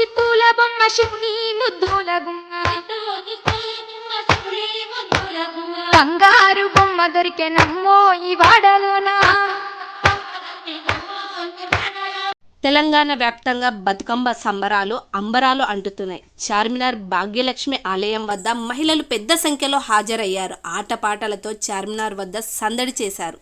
చిత్తూల బొమ్మ శివుని ముద్దుల గుమ్మ. బంగారు బొమ్మ దొరికెనమ్మో ఈ వాడలోనా. తెలంగాణ వ్యాప్తంగా బతుకమ్మ సంబరాలు అంబరాలు అంటుతున్నాయి. చార్మినార్ భాగ్యలక్ష్మి ఆలయం వద్ద మహిళలు పెద్ద సంఖ్యలో హాజరయ్యారు. ఆటపాటలతో చార్మినార్ వద్ద సందడి చేశారు.